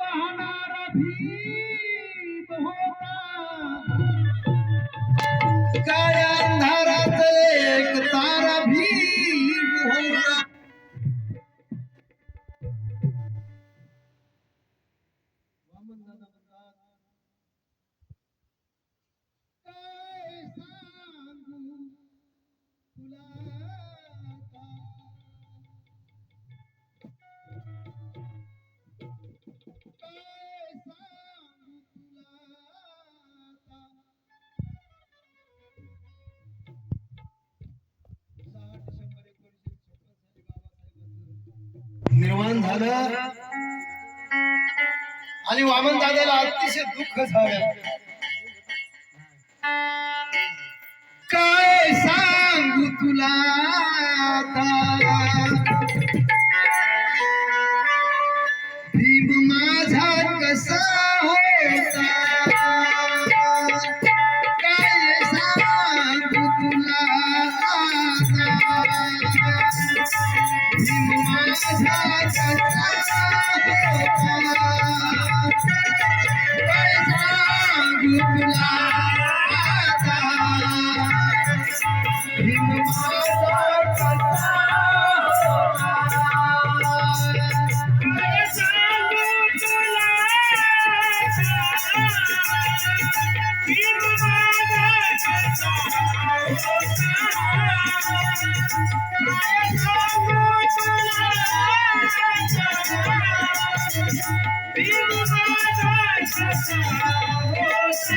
पाहणारा भीम होता. निर्माण झालं. आणि वामन दादाला अतिशय दुःख झालं. Yeah.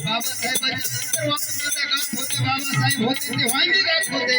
बाबासाहेबांच्या नंतर वामनदादा गात होते बाबासाहेब होते ते वांगी गात होते.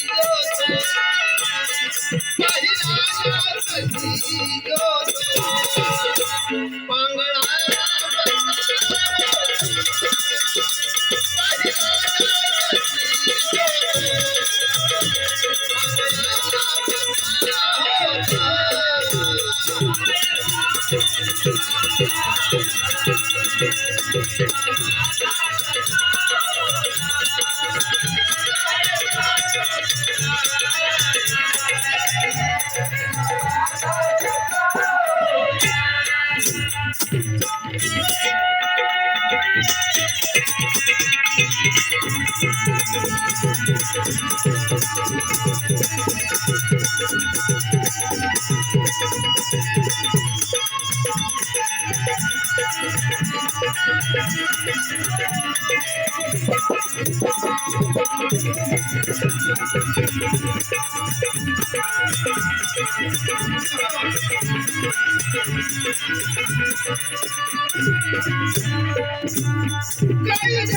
Lion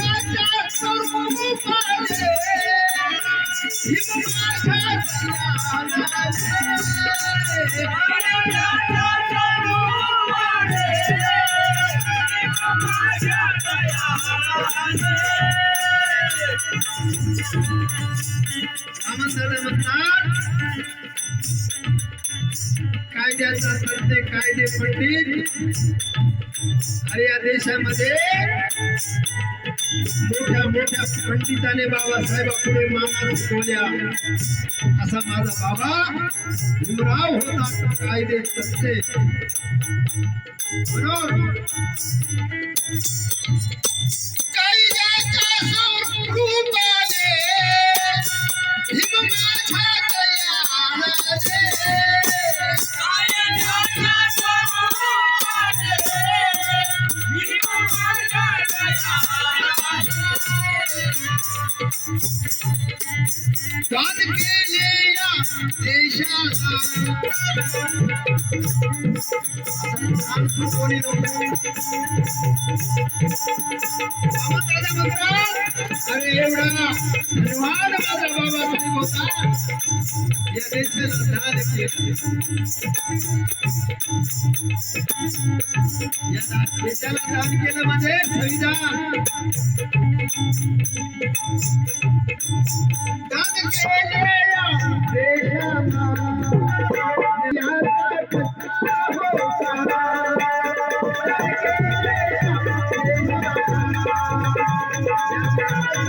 कायदे पंडित अरे या देशामध्ये मोठ्या मोठ्या पंडिताने बाबासाहेबापुढे मामा शिकवल्या असा माझा बाबा भीमराव होता. कायदे सत्य म्हणून మమతా एवढा धन्यवाद माझा बाबासाहेब होता या देशाला दान केलं या दा- देशाला दान केलं म्हणजे संविधान दान केले या देशाला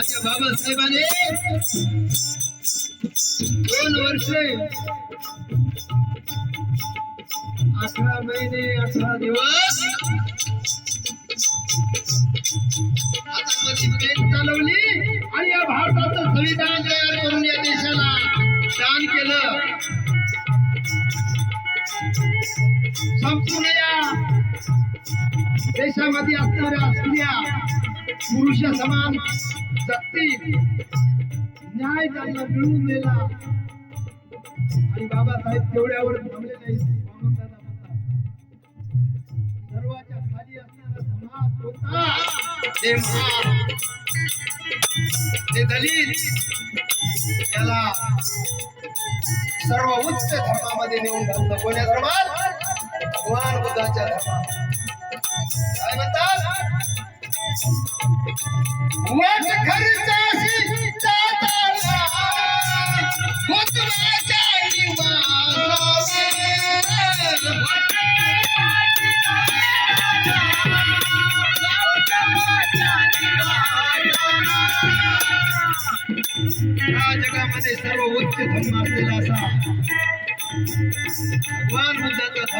माझ्या बाबासाहेबाने दोन वर्षे अठरा महिने अठरा दिवस हातामध्ये पेन चालवली आणि या भारताचं संविधान तयार करून या देशाला दान केलं. संपूर्ण या देशामध्ये असणाऱ्या स्त्रिया पुरुष समान शक्ती न्याय त्यांना मिळून दिला आणि बाबासाहेब तेवढ्यावर थांबले नाही सर्वाच्या खाली असणारा समाज होता. ते महान हे दलित त्याला सर्व उच्च धर्मामध्ये नेऊन घातलं कोण्या धर्मात? भगवान बुद्धाच्या धर्मात. काय म्हणतात? वाट खर्चाशी जाताना बुद्धवाच्या या जगामध्ये सर्व उच्च धर्म असलेला बुद्धाचा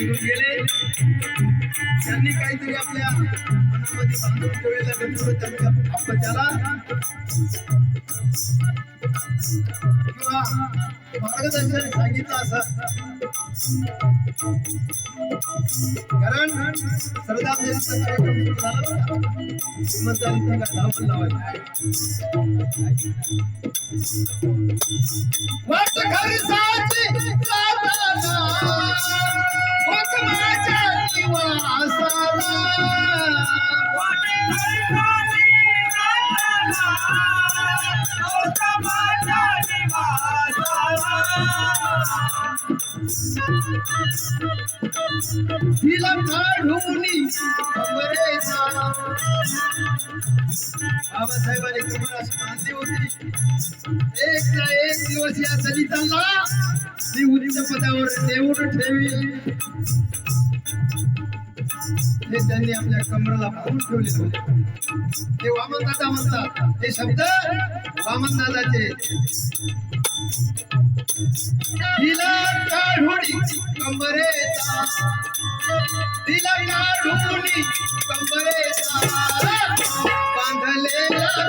निघून गेले त्यांनी काहीतरी आपल्या मनामध्ये बांधून ठेवलेला गणपती त्यांच्या आपण त्याला किंवा मार्गदर्शन सांगितलं असं. कारण सरदार श्रद्धांजलीचा कार्यक्रम झाला बरं लावायचा. तिला बाबासाहेबांनी कमर अशी बांधली होती एक ना एक दिवस या दलितांना ती उच्च पदावर देऊन ठेवी हे त्यांनी आपल्या कमराला पाहून ठेवले होते. ते वामन दादा म्हणतात हे शब्द वामन दादाचे. तिला काढून कंबरेचा. तिला कंबरेचा. बांधलेला